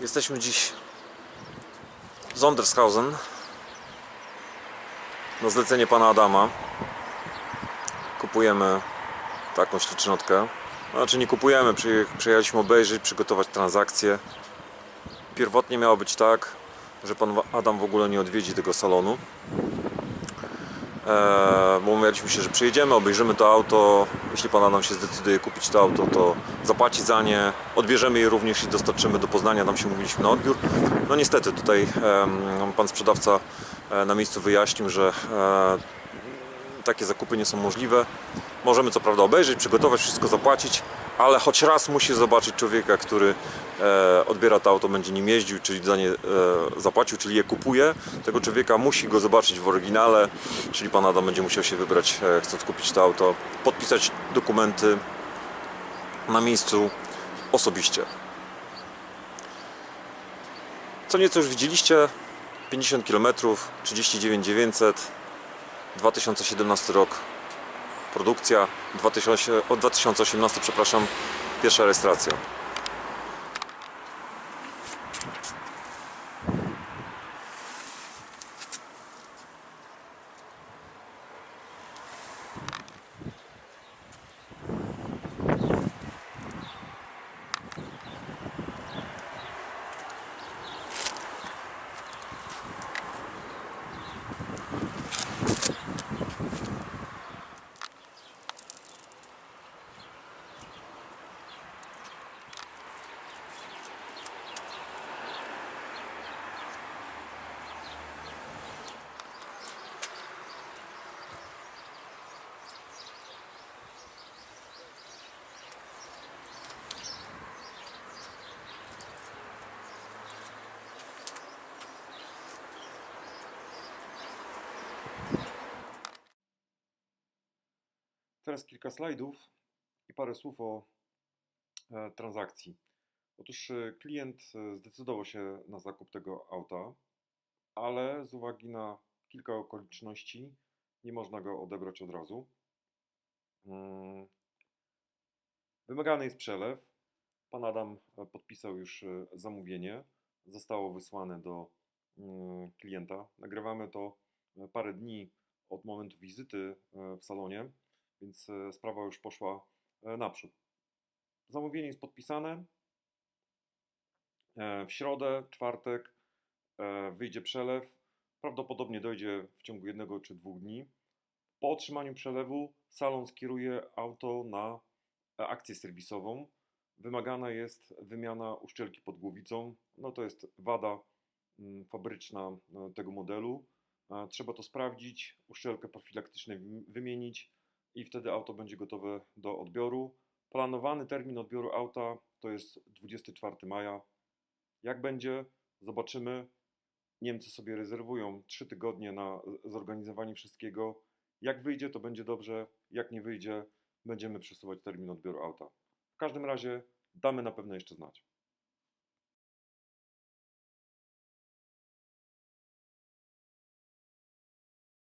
Jesteśmy dziś w Sondershausen na zlecenie pana Adama. Kupujemy taką ślicznotkę. Znaczy nie kupujemy, przyje- przyjechaliśmy obejrzeć, przygotować transakcję. Pierwotnie miało być tak, że pan Adam w ogóle nie odwiedzi tego salonu. Bo umawialiśmy się, że przyjedziemy, obejrzymy to auto. Jeśli pan Adam się zdecyduje kupić to auto, to zapłaci za nie. Odbierzemy je również i dostarczymy do Poznania. Tam się mówiliśmy na odbiór. No niestety tutaj pan sprzedawca e, na miejscu wyjaśnił, że e, takie zakupy nie są możliwe. Możemy co prawda obejrzeć, przygotować, wszystko zapłacić, ale choć raz musi zobaczyć człowieka, który e, odbiera to auto, będzie nim jeździł, czyli za nie e, zapłacił, czyli je kupuje. Tego człowieka musi go zobaczyć w oryginale, czyli pan Adam będzie musiał się wybrać, e, chcąc kupić to auto, podpisać dokumenty na miejscu osobiście. Co nieco już widzieliście, 50 km, 39 900, 2017 rok produkcja, 2000, od 2018 przepraszam, pierwsza rejestracja. Teraz kilka slajdów i parę słów o e, transakcji. Otóż e, klient e, zdecydował się na zakup tego auta, ale z uwagi na kilka okoliczności nie można go odebrać od razu. Mm. Wymagany jest przelew. Pan Adam podpisał już zamówienie. Zostało wysłane do mm, klienta. Nagrywamy to parę dni od momentu wizyty w salonie, więc e, sprawa już poszła e, naprzód. Zamówienie jest podpisane. E, W środę, czwartek wyjdzie przelew. Prawdopodobnie dojdzie w ciągu jednego czy dwóch dni. Po otrzymaniu przelewu salon skieruje auto na akcję serwisową. Wymagana jest wymiana uszczelki pod głowicą. No to jest wada mm, fabryczna tego modelu. Trzeba to sprawdzić, uszczelkę profilaktycznie wy- wymienić i wtedy auto będzie gotowe do odbioru. Planowany termin odbioru auta to jest 24 maja. Jak będzie, zobaczymy. Niemcy sobie rezerwują 3 tygodnie na zorganizowanie wszystkiego. Jak wyjdzie, to będzie dobrze. Jak nie wyjdzie, będziemy przesuwać termin odbioru auta. W każdym razie damy na pewno jeszcze znać.